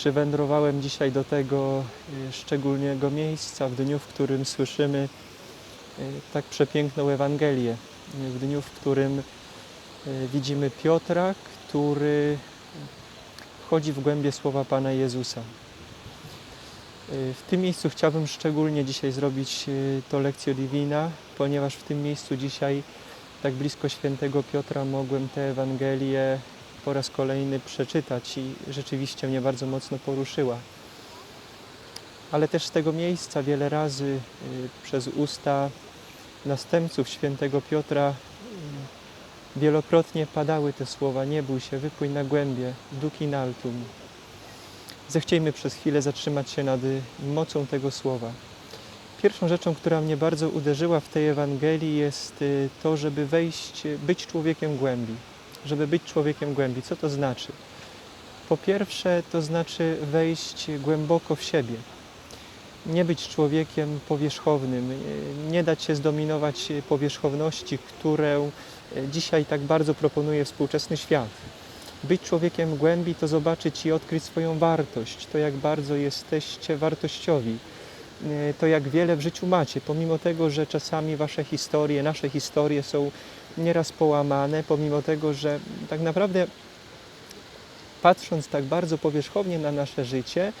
przywędrowałem dzisiaj do tego y, szczególnego miejsca, w dniu, w którym słyszymy y, tak przepiękną Ewangelię, w dniu, w którym y, widzimy Piotra, który wchodzi w głębie słowa Pana Jezusa. W tym miejscu chciałbym szczególnie dzisiaj zrobić to lekcję Divina, ponieważ w tym miejscu dzisiaj tak blisko świętego Piotra mogłem tę Ewangelię po raz kolejny przeczytać i rzeczywiście mnie bardzo mocno poruszyła. Ale też z tego miejsca wiele razy y, przez usta następców świętego Piotra y, wielokrotnie padały te słowa: Nie bój się, wypłyń na głębie, duc in altum. Zechciejmy przez chwilę zatrzymać się nad y, mocą tego słowa. Pierwszą rzeczą, która mnie bardzo uderzyła w tej Ewangelii jest to, żeby wejść, być człowiekiem głębi. Żeby być człowiekiem głębi. Co to znaczy? Po pierwsze, to znaczy wejść głęboko w siebie. Nie być człowiekiem powierzchownym, nie dać się zdominować powierzchowności, którą dzisiaj tak bardzo proponuje współczesny świat. Być człowiekiem głębi to zobaczyć i odkryć swoją wartość, to jak bardzo jesteście wartościowi, to jak wiele w życiu macie, pomimo tego, że czasami wasze historie, nasze historie są nieraz połamane, pomimo tego, że tak naprawdę patrząc tak bardzo powierzchownie na nasze życie,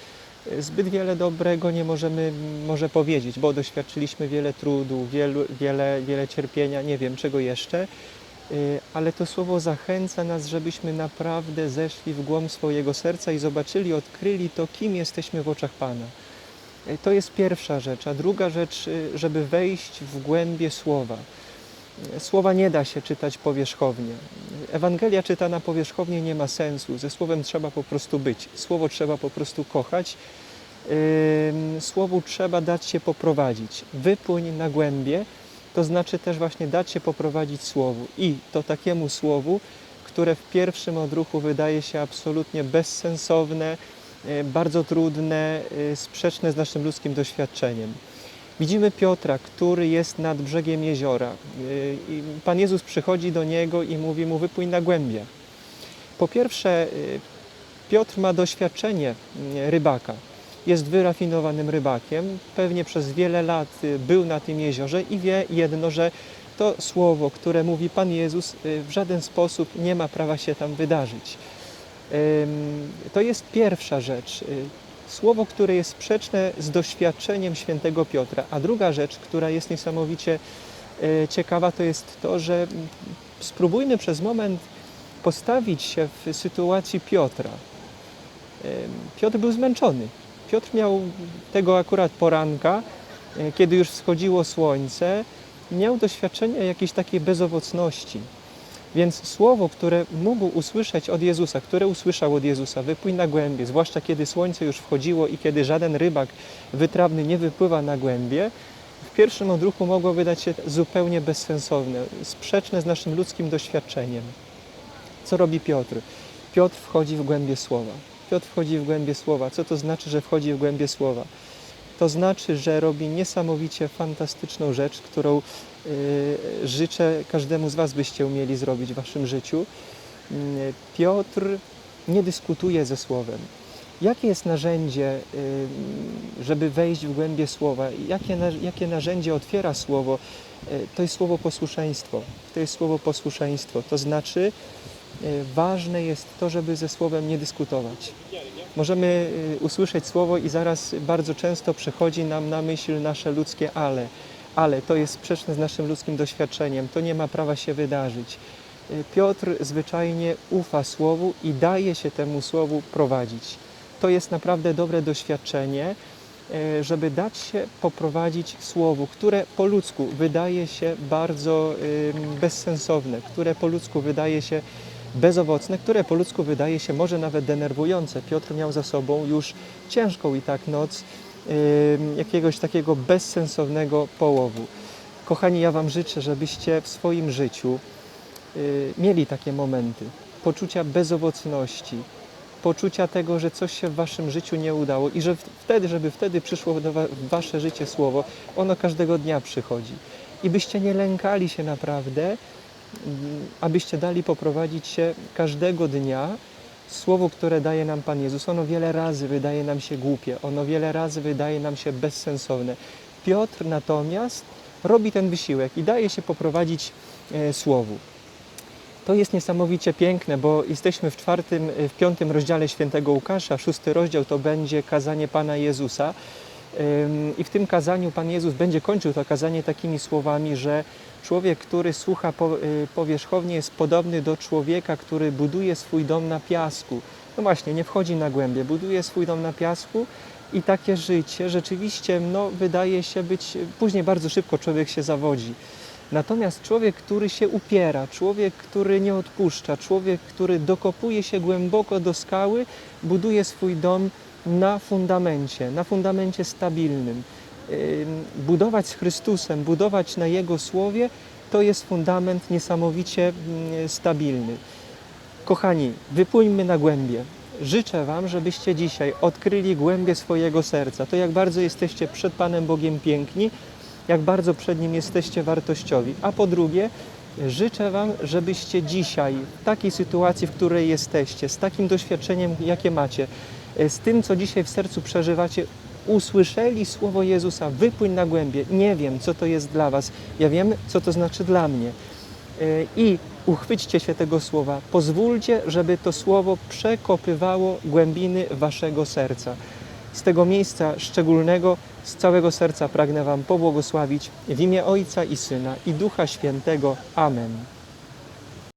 zbyt wiele dobrego nie możemy może powiedzieć, bo doświadczyliśmy wiele trudu, wielu, wiele, wiele cierpienia, nie wiem czego jeszcze, y, ale to słowo zachęca nas, żebyśmy naprawdę zeszli w głąb swojego serca i zobaczyli, odkryli to, kim jesteśmy w oczach Pana. Y, To jest pierwsza rzecz, a druga rzecz, y, żeby wejść w głębie słowa. Słowa nie da się czytać powierzchownie. Ewangelia czytana powierzchownie nie ma sensu. Ze słowem trzeba po prostu być. Słowo trzeba po prostu kochać. Słowu trzeba dać się poprowadzić. Wypłyń na głębie, to znaczy też właśnie dać się poprowadzić słowu. I to takiemu słowu, które w pierwszym odruchu wydaje się absolutnie bezsensowne, y, bardzo trudne, y, sprzeczne z naszym ludzkim doświadczeniem. Widzimy Piotra, który jest nad brzegiem jeziora. Y, Pan Jezus przychodzi do niego i mówi mu: Wypłyń na głębie. Po pierwsze, y, Piotr ma doświadczenie y, rybaka. Jest wyrafinowanym rybakiem. Pewnie przez wiele lat był na tym jeziorze i wie jedno, że to słowo, które mówi Pan Jezus, w żaden sposób nie ma prawa się tam wydarzyć. To jest pierwsza rzecz. Słowo, które jest sprzeczne z doświadczeniem świętego Piotra. A druga rzecz, która jest niesamowicie y, ciekawa, to jest to, że spróbujmy przez moment postawić się w sytuacji Piotra. Piotr był zmęczony. Piotr miał tego akurat poranka, y, kiedy już wschodziło słońce, miał doświadczenie jakiejś takiej bezowocności. Więc słowo, które mógł usłyszeć od Jezusa, które usłyszał od Jezusa, wypłyń na głębie, zwłaszcza kiedy słońce już wchodziło i kiedy żaden rybak wytrawny nie wypływa na głębie, w pierwszym odruchu mogło wydać się zupełnie bezsensowne, sprzeczne z naszym ludzkim doświadczeniem. Co robi Piotr? Piotr wchodzi w głębie słowa. Piotr wchodzi w głębie słowa. Co to znaczy, że wchodzi w głębie słowa? To znaczy, że robi niesamowicie fantastyczną rzecz, którą y, życzę każdemu z Was, byście umieli zrobić w Waszym życiu. Y, Piotr nie dyskutuje ze Słowem. Jakie jest narzędzie, y, żeby wejść w głębie Słowa? Jakie, jakie narzędzie otwiera Słowo? To jest słowo posłuszeństwo. To jest słowo posłuszeństwo. To znaczy, ważne jest to, żeby ze Słowem nie dyskutować. Możemy y, usłyszeć słowo i zaraz bardzo często przychodzi nam na myśl nasze ludzkie ale. Ale to jest sprzeczne z naszym ludzkim doświadczeniem, to nie ma prawa się wydarzyć. Y, Piotr zwyczajnie ufa słowu i daje się temu słowu prowadzić. To jest naprawdę dobre doświadczenie, y, żeby dać się poprowadzić słowu, które po ludzku wydaje się bardzo y, bezsensowne, które po ludzku wydaje się bezowocne, które po ludzku wydaje się może nawet denerwujące. Piotr miał za sobą już ciężką i tak noc jakiegoś takiego bezsensownego połowu. Kochani, ja Wam życzę, żebyście w swoim życiu y, mieli takie momenty poczucia bezowocności, poczucia tego, że coś się w Waszym życiu nie udało i że wtedy, żeby wtedy przyszło do w Wasze życie słowo, ono każdego dnia przychodzi. I byście nie lękali się naprawdę, abyście dali poprowadzić się każdego dnia Słowo, które daje nam Pan Jezus, ono wiele razy wydaje nam się głupie, ono wiele razy wydaje nam się bezsensowne. Piotr natomiast robi ten wysiłek i daje się poprowadzić e, Słowu. To jest niesamowicie piękne, bo jesteśmy w czwartym, w piątym rozdziale świętego Łukasza. Szósty rozdział to będzie kazanie Pana Jezusa. I w tym kazaniu Pan Jezus będzie kończył to kazanie takimi słowami, że człowiek, który słucha y, powierzchownie, jest podobny do człowieka, który buduje swój dom na piasku. No właśnie, nie wchodzi na głębie, buduje swój dom na piasku i takie życie rzeczywiście no, wydaje się być, później bardzo szybko człowiek się zawodzi. Natomiast człowiek, który się upiera, człowiek, który nie odpuszcza, człowiek, który dokopuje się głęboko do skały, buduje swój dom na fundamencie, na fundamencie stabilnym. Ym, Budować z Chrystusem, budować na Jego słowie, to jest fundament niesamowicie mm, stabilny. Kochani, wypłyńmy na głębie. Życzę Wam, żebyście dzisiaj odkryli głębię swojego serca. To, jak bardzo jesteście przed Panem Bogiem piękni, jak bardzo przed Nim jesteście wartościowi. A po drugie, życzę Wam, żebyście dzisiaj, w takiej sytuacji, w której jesteście, z takim doświadczeniem, jakie macie, z tym, co dzisiaj w sercu przeżywacie, usłyszeli słowo Jezusa, wypłyń na głębie. Nie wiem, co to jest dla Was. Ja wiem, co to znaczy dla mnie. E, I uchwyćcie się tego słowa. Pozwólcie, żeby to słowo przekopywało głębiny Waszego serca. Z tego miejsca szczególnego, z całego serca pragnę Wam pobłogosławić w imię Ojca i Syna i Ducha Świętego. Amen.